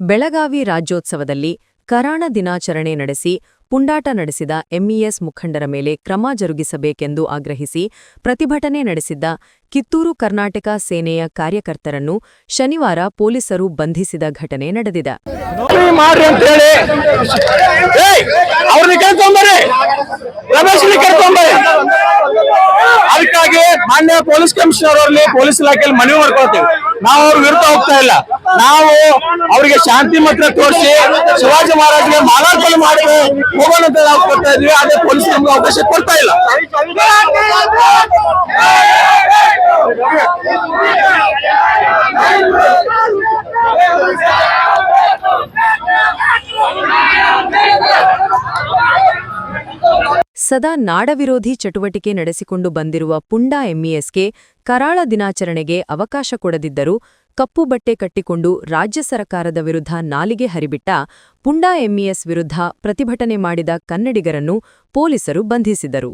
ಬೆಳಗಾವಿ ರಾಜ್ಯೋತ್ಸವದಲ್ಲಿ ಕರಾಣ ದಿನಾಚರಣೆ ನಡೆಸಿ ಪುಂಡಾಟ ನಡೆಸಿದ ಎಂಇಎಸ್ ಮುಖಂಡರ ಮೇಲೆ ಕ್ರಮ ಜರುಗಿಸಬೇಕೆಂದು ಆಗ್ರಹಿಸಿ ಪ್ರತಿಭಟನೆ ನಡೆಸಿದ್ದ ಕಿತ್ತೂರು ಕರ್ನಾಟಕ ಸೇನೆಯ ಕಾರ್ಯಕರ್ತರನ್ನು ಶನಿವಾರ ಪೊಲೀಸರು ಬಂಧಿಸಿದ ಘಟನೆ ನಡೆದಿದೆ. ಅದಕ್ಕಾಗಿ ಮಾನ್ಯ ಪೊಲೀಸ್ ಕಮಿಷನರ್ ಅವರಲ್ಲಿ ಪೊಲೀಸ್ ಇಲಾಖೆಯಲ್ಲಿ ಮನವಿ ಮಾಡ್ಕೊಳ್ತೀವಿ. ನಾವು ಅವ್ರ ವಿರುದ್ಧ ಹೋಗ್ತಾ ಇಲ್ಲ. ನಾವು ಅವರಿಗೆ ಶಾಂತಿ ಮಂತ್ರ ತೋರಿಸಿ, ಶಿವಾಜಿ ಮಹಾರಾಜ್ಗೆ ಮಾಲಾರ್ಪಣೆ ಮಾಡಿ ಹೋಗೋಣ ಅಂತ ನಾವು ಕೊಡ್ತಾ ಇದ್ವಿ ಅದೇ ಪೊಲೀಸ್ ನಮ್ಗೆ ಅವಕಾಶ ಕೊಡ್ತಾ ಇಲ್ಲ. ಸದಾ ನಾಡವಿರೋಧಿ ಚಟುವಟಿಕೆ ನಡೆಸಿಕೊಂಡು ಬಂದಿರುವ ಪುಂಡಾ ಎಂಇಎಸ್ಗೆ ಕರಾಳ ದಿನಾಚರಣೆಗೆ ಅವಕಾಶ ಕೊಡದಿದ್ದರೂ ಕಪ್ಪು ಬಟ್ಟೆ ಕಟ್ಟಿಕೊಂಡು ರಾಜ್ಯ ಸರ್ಕಾರದ ವಿರುದ್ಧ ನಾಲಿಗೆ ಹರಿಬಿಟ್ಟ ಪುಂಡಾ ಎಂಇಎಸ್ ವಿರುದ್ಧ ಪ್ರತಿಭಟನೆ ಮಾಡಿದ ಕನ್ನಡಿಗರನ್ನು ಪೊಲೀಸರು ಬಂಧಿಸಿದರು.